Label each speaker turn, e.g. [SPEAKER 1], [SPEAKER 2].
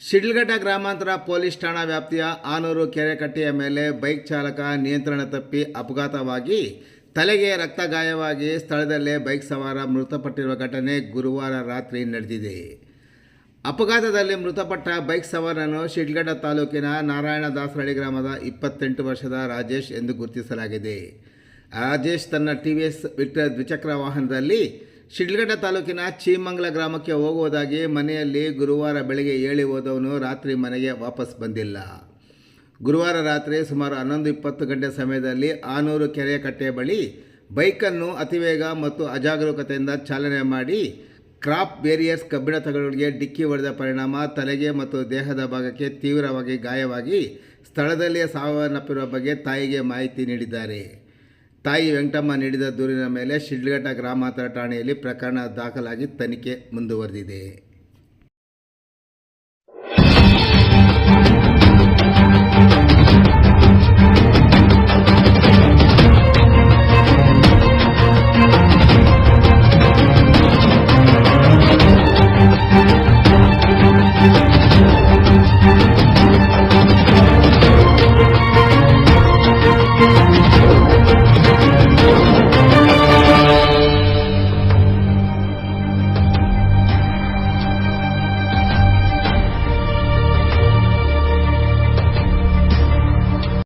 [SPEAKER 1] ಶಿಡ್ಲಘಟ್ಟ ಗ್ರಾಮಾಂತರ ಪೊಲೀಸ್ ಠಾಣಾ ವ್ಯಾಪ್ತಿಯ ಆನೂರು ಕೆರೆಕಟ್ಟೆಯ ಮೇಲೆ ಬೈಕ್ ಚಾಲಕ ನಿಯಂತ್ರಣ ತಪ್ಪಿ ಅಪಘಾತವಾಗಿ ತಲೆಗೆ ರಕ್ತ ಗಾಯವಾಗಿ ಸ್ಥಳದಲ್ಲೇ ಬೈಕ್ ಸವಾರ ಮೃತಪಟ್ಟಿರುವ ಘಟನೆ ಗುರುವಾರ ರಾತ್ರಿ ನಡೆದಿದೆ. ಅಪಘಾತದಲ್ಲಿ ಮೃತಪಟ್ಟ ಬೈಕ್ ಸವಾರನ್ನು ಶಿಡ್ಲಘಟ್ಟ ತಾಲೂಕಿನ ನಾರಾಯಣ ದಾಸರಳ್ಳಿ ಗ್ರಾಮದ ಇಪ್ಪತ್ತೆಂಟು ವರ್ಷದ ರಾಜೇಶ್ ಎಂದು ಗುರುತಿಸಲಾಗಿದೆ. ರಾಜೇಶ್ ತನ್ನ ಟಿ ವಿ ಎಸ್ ವಿಕ್ಟರ್ ದ್ವಿಚಕ್ರ ವಾಹನದಲ್ಲಿ ಶಿಡ್ಲಘಟ್ಟ ತಾಲೂಕಿನ ಚೀಮಂಗ್ಲ ಗ್ರಾಮಕ್ಕೆ ಹೋಗುವುದಾಗಿ ಮನೆಯಲ್ಲಿ ಗುರುವಾರ ಬೆಳಗ್ಗೆ ಹೇಳಿ ಹೋದವನು ರಾತ್ರಿ ಮನೆಗೆ ವಾಪಸ್ ಬಂದಿಲ್ಲ. ಗುರುವಾರ ರಾತ್ರಿ ಸುಮಾರು ಹನ್ನೊಂದು ಇಪ್ಪತ್ತು ಗಂಟೆ ಸಮಯದಲ್ಲಿ ಆನೂರು ಕೆರೆಯ ಕಟ್ಟೆ ಬಳಿ ಬೈಕನ್ನು ಅತಿವೇಗ ಮತ್ತು ಅಜಾಗರೂಕತೆಯಿಂದ ಚಾಲನೆ ಮಾಡಿ ಕ್ರಾಪ್ ಬೇರಿಯರ್ಸ್ ಕಬ್ಬಿಣ ತಗಡುಗಳಿಗೆ ಡಿಕ್ಕಿ ಹೊಡೆದ ಪರಿಣಾಮ ತಲೆಗೆ ಮತ್ತು ದೇಹದ ಭಾಗಕ್ಕೆ ತೀವ್ರವಾಗಿ ಗಾಯವಾಗಿ ಸ್ಥಳದಲ್ಲಿಯೇ ಸಾವನ್ನಪ್ಪಿರುವ ಬಗ್ಗೆ ತಾಯಿಗೆ ಮಾಹಿತಿ ನೀಡಿದ್ದಾರೆ. ತಾಯಿ ವೆಂಕಟಮ್ಮ ನೀಡಿದ ದೂರಿನ ಮೇಲೆ ಶಿಡ್ಲಘಟ್ಟ ಗ್ರಾಮಾಂತರ ಠಾಣೆಯಲ್ಲಿ ಪ್ರಕರಣ ದಾಖಲಾಗಿ ತನಿಖೆ ಮುಂದುವರೆದಿದೆ.